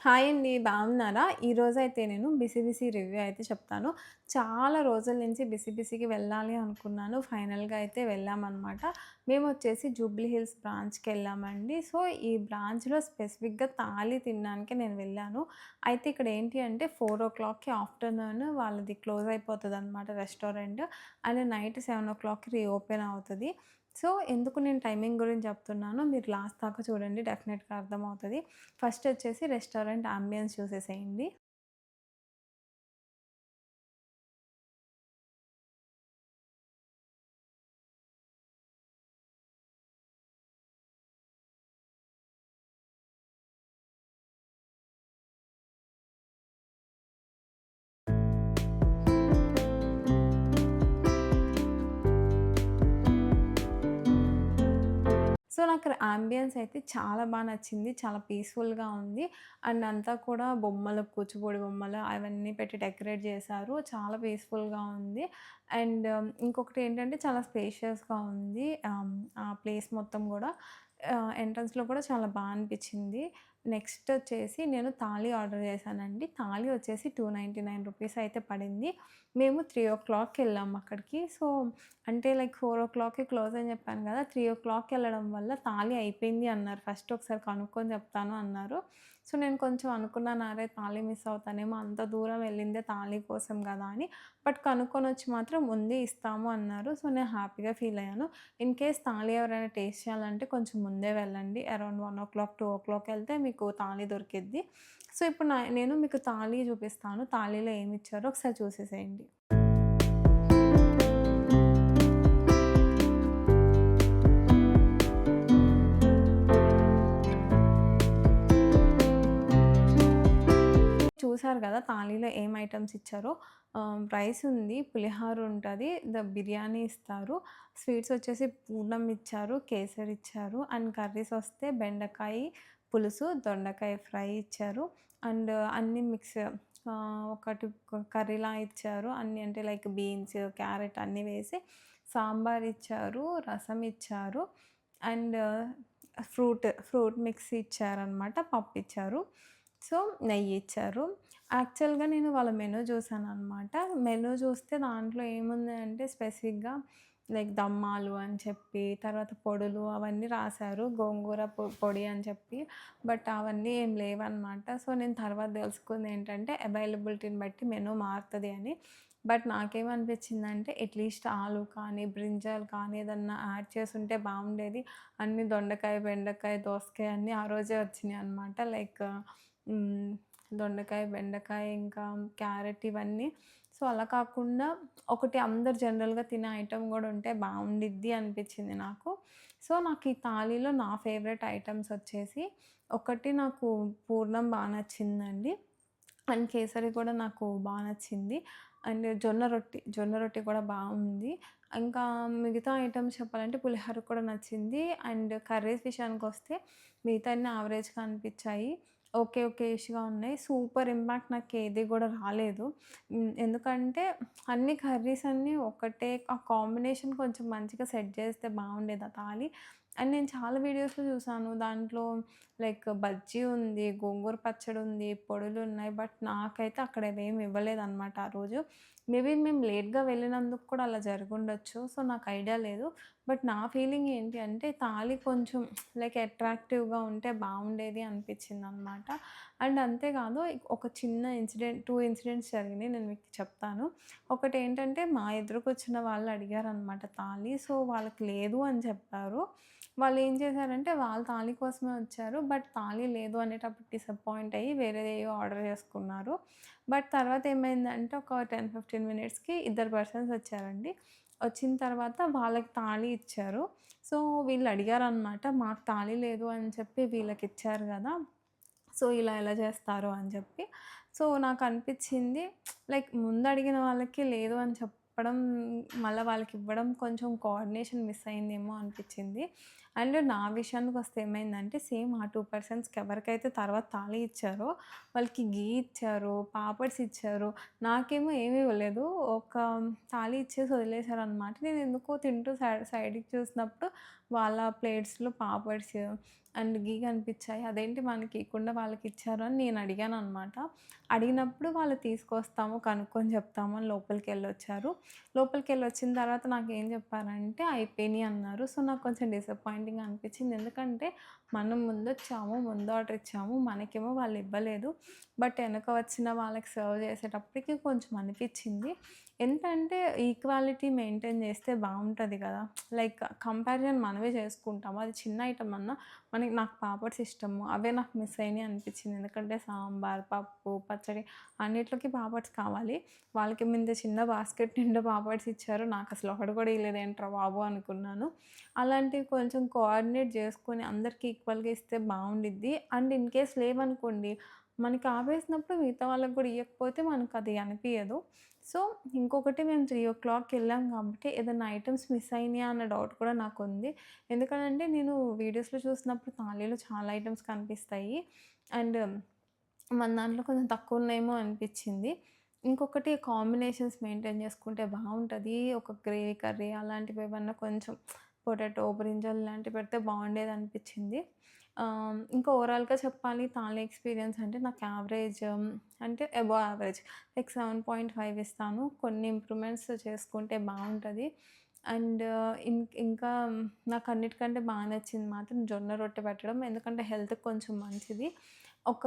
Hi అండి. బాగున్నారా? ఈరోజైతే నేను బిసి రివ్యూ అయితే చెప్తాను. చాలా రోజుల నుంచి బీసీబీసీకి వెళ్ళాలి అనుకున్నాను. ఫైనల్‌గా అయితే వెళ్ళామనమాట. మేమొచ్చేసి జూబ్లీ హిల్స్ బ్రాంచ్‌కెళ్ళామండి. సో, ఈ బ్రాంచ్‌లో స్పెసిఫిక్‌గా తాళి తినడానికి నేను వెళ్ళాను. అయితే ఇక్కడ ఏంటి అంటే 4:00కి ఆఫ్టర్‌నూన్ వాళ్ళది క్లోజ్ అయిపోతుంది అనమాట రెస్టారెంట్. అండ్ నైట్ 7:00కి రీఓపెన్ అవుతుంది సో, ఎందుకు నేను టైమింగ్ గురించి చెప్తున్నానో మీరు లాస్ట్ దాకా చూడండి డెఫినెట్‌గా అర్థమవుతుంది ఫస్ట్ వచ్చేసి రెస్టారెంట్ అంబియన్స్ చూసేసేయండి. సో, నాకు ఆంబియన్స్ అయితే చాలా బాగా నచ్చింది. చాలా పీస్‌ఫుల్‌గా ఉంది. అండ్ అంతా కూడా బొమ్మలు, కూచిపూడి బొమ్మలు అవన్నీ పెట్టి డెకరేట్ చేశారు. చాలా పీస్‌ఫుల్‌గా ఉంది. అండ్ ఇంకొకటి ఏంటంటే చాలా స్పేషియస్‌గా ఉంది. ఆ ప్లేస్ మొత్తం కూడా ఎంట్రన్స్‌లో కూడా చాలా బాగా అనిపించింది నెక్స్ట్ వచ్చేసి నేను తాళి ఆర్డర్ చేశానండి. తాళి వచ్చేసి టూ నైన్టీ నైన్ రూపీస్ అయితే పడింది. మేము 3:00కి వెళ్ళాము అక్కడికి. సో, అంటే లైక్ 4:00కి క్లోజ్ అని చెప్పాను కదా! 3:00కి వెళ్ళడం వల్ల తాళి అయిపోయింది అన్నారు. ఫస్ట్ ఒకసారి కనుక్కొని చెప్తాను అన్నారు. సో, నేను కొంచెం అనుకున్నాను అరే! తాళి మిస్ అవుతానేమో అంత దూరం వెళ్ళిందే తాళి కోసం కదా! అని. బట్ కనుక్కొని వచ్చి మాత్రం ముందే ఇస్తాము అన్నారు. సో, నేను హ్యాపీగా ఫీల్ అయ్యాను. ఇన్ కేస్ తాళి ఎవరైనా టేస్ట్ చేయాలంటే కొంచెం ముందే వెళ్ళండి. అరౌండ్ 1:00, 2:00 వెళ్తే మీకు తాళి దొరికిద్ది. సో, ఇప్పుడు నా నేను మీకు తాళి చూపిస్తాను. తాళిలో ఏమి ఇచ్చారో ఒకసారి చూసేసేయండి. చూసారు కదా! థాలీలో ఏం ఐటమ్స్ ఇచ్చారో. రైస్ ఉంది, పులిహోర ఉంటుంది ద బిర్యానీ ఇస్తారు. స్వీట్స్ వచ్చేసి పూర్ణం ఇచ్చారు, కేసరి ఇచ్చారు. అండ్ కర్రీస్ వస్తే బెండకాయ పులుసు, దొండకాయ ఫ్రై ఇచ్చారు. అండ్ అన్నీ మిక్స్ ఒకటి కర్రీలా ఇచ్చారు. అన్నీ అంటే లైక్ బీన్స్, క్యారెట్ అన్నీ వేసి సాంబార్ ఇచ్చారు, రసం ఇచ్చారు. అండ్ ఫ్రూట్, ఫ్రూట్ మిక్స్ ఇచ్చారనమాట. పప్పు ఇచ్చారు. సో, నెయ్యి ఇచ్చారు. యాక్చువల్‌గా నేను వాళ్ళ మెనూ చూసాననమాట. మెనూ చూస్తే దాంట్లో ఏముంది అంటే స్పెసిఫిక్‌గా లైక్ దమ్మాలు అని చెప్పి, తర్వాత పొడులు అవన్నీ రాశారు గోంగూర పొ పొడి అని చెప్పి. బట్ అవన్నీ ఏం లేవనమాట. సో, నేను తర్వాత తెలుసుకుంది ఏంటంటే అవైలబిలిటీని బట్టి మెనూ మారుతుంది అని. బట్ నాకేమనిపించిందంటే అట్‌లీస్ట్ ఆలు కానీ, బ్రింజాల్ కానీ ఏదన్నా యాడ్ చేసుంటే బాగుండేది. అన్నీ దొండకాయ, బెండకాయ, దోసకాయ అన్నీ ఆ రోజే వచ్చినాయి అనమాట. లైక్ దొండకాయ, బెండకాయ ఇంకా క్యారెట్ ఇవన్నీ. సో, అలా కాకుండా ఒకటి అందరు జనరల్‌గా తినే ఐటెం కూడా ఉంటే బాగుండిద్ది అనిపించింది నాకు. సో, నాకు ఈ థాలీలో నా ఫేవరెట్ ఐటమ్స్ వచ్చేసి ఒకటి నాకు పూర్ణం బాగా నచ్చిందండి. అండ్ కేసరి కూడా నాకు బాగా నచ్చింది. అండ్ జొన్న రొట్టి, జొన్న రొట్టి కూడా బాగుంది ఇంకా మిగతా ఐటమ్స్ చెప్పాలంటే పులిహోర కూడా నచ్చింది. అండ్ కర్రీస్ విషయానికి వస్తే మిగతా అన్ని యావరేజ్‌గా అనిపించాయి ఓకే. ఓకేష్‌గా ఉన్నాయి. సూపర్ ఇంపాక్ట్ నాకు ఏది కూడా రాలేదు. ఎందుకంటే అన్ని కర్రీస్ అన్నీ ఒకటే ఆ కాంబినేషన్ కొంచెం మంచిగా సెట్ చేస్తే బాగుండేది ఆ తాళి. అండ్ నేను చాలా వీడియోస్‌లో చూసాను. దాంట్లో లైక్ బజ్జీ ఉంది, గోంగూర పచ్చడి ఉంది, పొడులు ఉన్నాయి బట్ నాకైతే అక్కడ ఏమి ఇవ్వలేదు అనమాట ఆ రోజు. మేబీ మేము లేట్‌గా వెళ్ళినందుకు కూడా అలా జరిగుండొచ్చు. సో, నాకు ఐడియా లేదు. బట్ నా ఫీలింగ్ ఏంటి అంటే తాళి కొంచెం లైక్ అట్రాక్టివ్‌గా ఉంటే బాగుండేది అనిపించింది అనమాట అండ్ అంతేకాదు ఒక చిన్న ఇన్సిడెంట్ టూ ఇన్సిడెంట్స్ జరిగినాయి. నేను మీకు చెప్తాను. ఒకటి ఏంటంటే మా ఎదురుకు వచ్చిన వాళ్ళు అడిగారనమాట తాళి. సో, వాళ్ళకి లేదు అని చెప్పారు. వాళ్ళు ఏం చేశారంటే వాళ్ళ తాళి కోసమే వచ్చారు. బట్ తాళి లేదు అనేటప్పుడు డిసప్పాయింట్ అయ్యి వేరేదేయో ఆర్డర్ చేసుకున్నారు. బట్ తర్వాత ఏమైందంటే ఒక 10, 15 మినిట్స్‌కి ఇద్దరు పర్సన్స్ వచ్చారండి. వచ్చిన తర్వాత వాళ్ళకి తాళి ఇచ్చారు. సో, వీళ్ళు అడిగారనమాట. మాకు తాళి లేదు అని చెప్పి వీళ్ళకి ఇచ్చారు కదా సో, ఇలా ఎలా చేస్తారు అని చెప్పి. సో, నాకు అనిపించింది లైక్ ముందు అడిగిన వాళ్ళకి లేదు అని చెప్పడం, మళ్ళీ వాళ్ళకి ఇవ్వడం కొంచెం కోఆర్డినేషన్ మిస్ అయిందేమో అనిపించింది. అండ్ నా విషయానికి వస్తే ఏమైందంటే సేమ్ ఆ టూ పర్సన్స్‌కి ఎవరికైతే తర్వాత తాళి ఇచ్చారో వాళ్ళకి ఘీ ఇచ్చారు, పాపడ్స్ ఇచ్చారు. నాకేమో ఏమీ ఇవ్వలేదు. ఒక తాళి ఇచ్చేసి వదిలేసారనమాట. నేనెందుకో తింటూ సైడ్ సైడ్‌కి చూసినప్పుడు వాళ్ళ ప్లేట్స్‌లో పాపడ్స్ అండ్ ఘీ కనిపించాయి అదేంటి మనకి వాళ్ళకి ఇచ్చారని అని నేను అడిగాననమాట. అడిగినప్పుడు వాళ్ళు తీసుకొస్తాము, కనుక్కొని చెప్తాము అని వెళ్ళి వచ్చిన తర్వాత నాకు ఏం చెప్పారంటే అయిపోయినాయి అన్నారు. సో, నాకు కొంచెం డిసప్పాయింట్ డిసప్పాయింటింగ్ అనిపించింది ఎందుకంటే మనం ముందొచ్చాము, ముందు ఆర్డర్ ఇచ్చాము. మనకేమో వాళ్ళు ఇవ్వలేదు. బట్ వెనక వచ్చిన వాళ్ళకి సర్వ్ చేసేటప్పటికి కొంచెం అనిపించింది ఎంతంటే ఈక్వాలిటీ మెయింటైన్ చేస్తే బాగుంటుంది కదా లైక్ కంపారిజన్ మనమే చేసుకుంటాము. అది చిన్న ఐటమ్ అన్నా మనకి నాకు పాపడ్స్ ఇష్టము. అవే నాకు మిస్ అయినాయి అనిపించింది ఎందుకంటే సాంబార్, పప్పు, పచ్చడి అన్నిట్లోకి పాపడ్స్ కావాలి. వాళ్ళకి ఇంత చిన్న బాస్కెట్ నిండా పాపడ్స్ ఇచ్చారు. నాకు అసలు ఒకటి కూడా ఇవ్వలేదు ఏంట్రా బాబు అనుకున్నాను. అలాంటివి కొంచెం కోఆర్డినేట్ చేసుకొని అందరికీ ఈక్వల్‌గా ఇస్తే బాగుండిద్ది. అండ్ ఇన్ కేస్ లేవనుకోండి మనకి ఆపేసినప్పుడు మిగతా వాళ్ళకి కూడా ఇవ్వకపోతే మనకు అది అనిపించదు సో, ఇంకొకటి మేము జీవో క్లాక్కి వెళ్ళాం కాబట్టి ఏదైనా ఐటమ్స్ మిస్ అయినాయా అన్న డౌట్ కూడా నాకు ఉంది ఎందుకనంటే నేను వీడియోస్‌లో చూసినప్పుడు తాళిలో చాలా ఐటమ్స్ కనిపిస్తాయి. అండ్ మన దాంట్లో కొంచెం తక్కువ ఉన్నాయేమో అనిపించింది. ఇంకొకటి కాంబినేషన్స్ మెయింటైన్ చేసుకుంటే బాగుంటుంది. ఒక గ్రేవీ కర్రీ అలాంటివి ఏమన్నా కొంచెం పొటాటో, బ్రింజల్ లాంటివి పెడితే బాగుండేది అనిపించింది ఇంకా ఓవరాల్‌గా చెప్పాలి తాళి ఎక్స్‌పీరియన్స్ అంటే నాకు యావరేజ్ అంటే అబోవ్ యావరేజ్ లైక్ 7.5 ఇస్తాను. కొన్ని ఇంప్రూవ్‌మెంట్స్ చేసుకుంటే బాగుంటుంది అండ్ ఇం ఇంకా నాకు అన్నిటికంటే బాగా నచ్చింది మాత్రం జొన్న రొట్టె పెట్టడం. ఎందుకంటే హెల్త్‌కి కొంచెం మంచిది. ఒక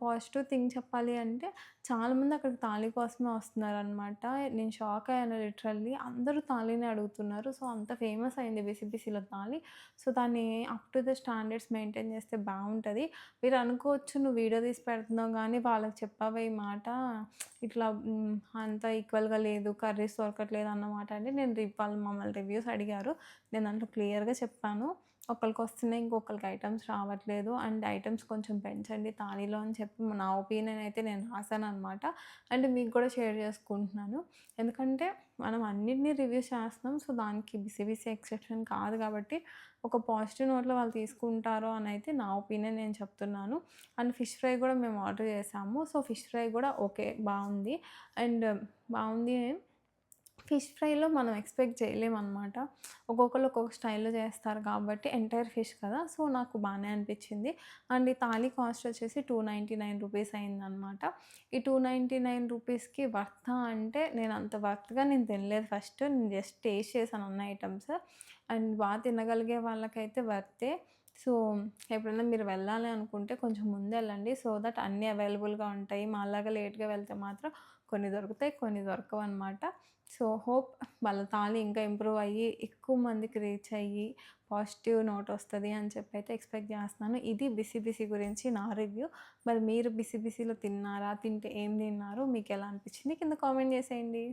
పాజిటివ్ థింగ్ చెప్పాలి అంటే చాలామంది అక్కడికి తాళి కోసమే వస్తున్నారనమాట. నేను షాక్ అయ్యాను లిటరల్లీ. అందరూ తాళినే అడుగుతున్నారు. సో, అంత ఫేమస్ అయింది బీసీబీసీలో తాళి. సో, దాన్ని up to the standards maintain చేస్తే బాగుంటుంది మీరు అనుకోవచ్చు నువ్వు వీడియో తీసి పెడుతున్నావు కానీ వాళ్ళకి చెప్పావా ఈ మాట ఇట్లా అంత ఈక్వల్‌గా లేదు, కర్రీస్ దొరకట్లేదు అన్నమాట అంటే నేను వాళ్ళు మమ్మల్ని రివ్యూస్ అడిగారు. నేను దాంట్లో క్లియర్‌గా చెప్పాను. ఒకరికి వస్తున్నాయి ఇంకొకరికి ఐటమ్స్ రావట్లేదు. అండ్ ఐటమ్స్ కొంచెం పెంచండి తాళిలో అని చెప్పి నా ఒపీనియన్ అయితే నేను రాసాననమాట. అండ్ మీకు కూడా షేర్ చేసుకుంటున్నాను. ఎందుకంటే మనం అన్నింటినీ రివ్యూస్ చేస్తున్నాం. సో, దానికి బీసీబీసీ ఎక్సెప్షన్ కాదు కాబట్టి ఒక పాజిటివ్ నోట్‌లో వాళ్ళు తీసుకుంటారో అని అయితే నా ఒపీనియన్ నేను చెప్తున్నాను. అండ్ ఫిష్ ఫ్రై కూడా మేము ఆర్డర్ చేసాము. సో, ఫిష్ ఫ్రై కూడా ఓకే బాగుంది అండ్ బాగుంది ఫిష్ ఫ్రైలో మనం ఎక్స్‌పెక్ట్ చేయలేమనమాట. ఒక్కొక్కరు ఒక్కొక్క స్టైల్‌లో చేస్తారు కాబట్టి ఎంటైర్ ఫిష్ కదా! సో, నాకు బాగానే అనిపించింది అండ్ ఈ తాళి కాస్ట్ వచ్చేసి 299 రూపీస్ అయిందనమాట. ఈ 299 రూపీస్‌కి వర్తా అంటే నేను అంత వర్త్‌గా నేను తినలేదు ఫస్ట్. నేను జస్ట్ టేస్ట్ చేశాను అన్న ఐటెమ్స్. అండ్ బాగా తినగలిగే వాళ్ళకైతే వర్తే. సో, ఎప్పుడైనా మీరు వెళ్ళాలి అనుకుంటే కొంచెం ముందెళ్ళండి. సో దట్ అన్నీ అవైలబుల్‌గా ఉంటాయి. మాలాగా లేట్‌గా వెళ్తే మాత్రం కొన్ని దొరుకుతాయి, కొన్ని దొరకవు అనమాట సో, హోప్ వాళ్ళ తాళి ఇంకా ఇంప్రూవ్ అయ్యి ఎక్కువ మందికి రీచ్ అయ్యి పాజిటివ్ నోట్ వస్తుంది అని చెప్పి అయితే ఎక్స్‌పెక్ట్ చేస్తున్నాను. ఇది బిసి బిసి గురించి నా రివ్యూ. మరి మీరు బిసి బిసిలో తిన్నారా? తింటే ఏం తిన్నారు? మీకు ఎలా అనిపించింది కింద కామెంట్ చేసేయండి.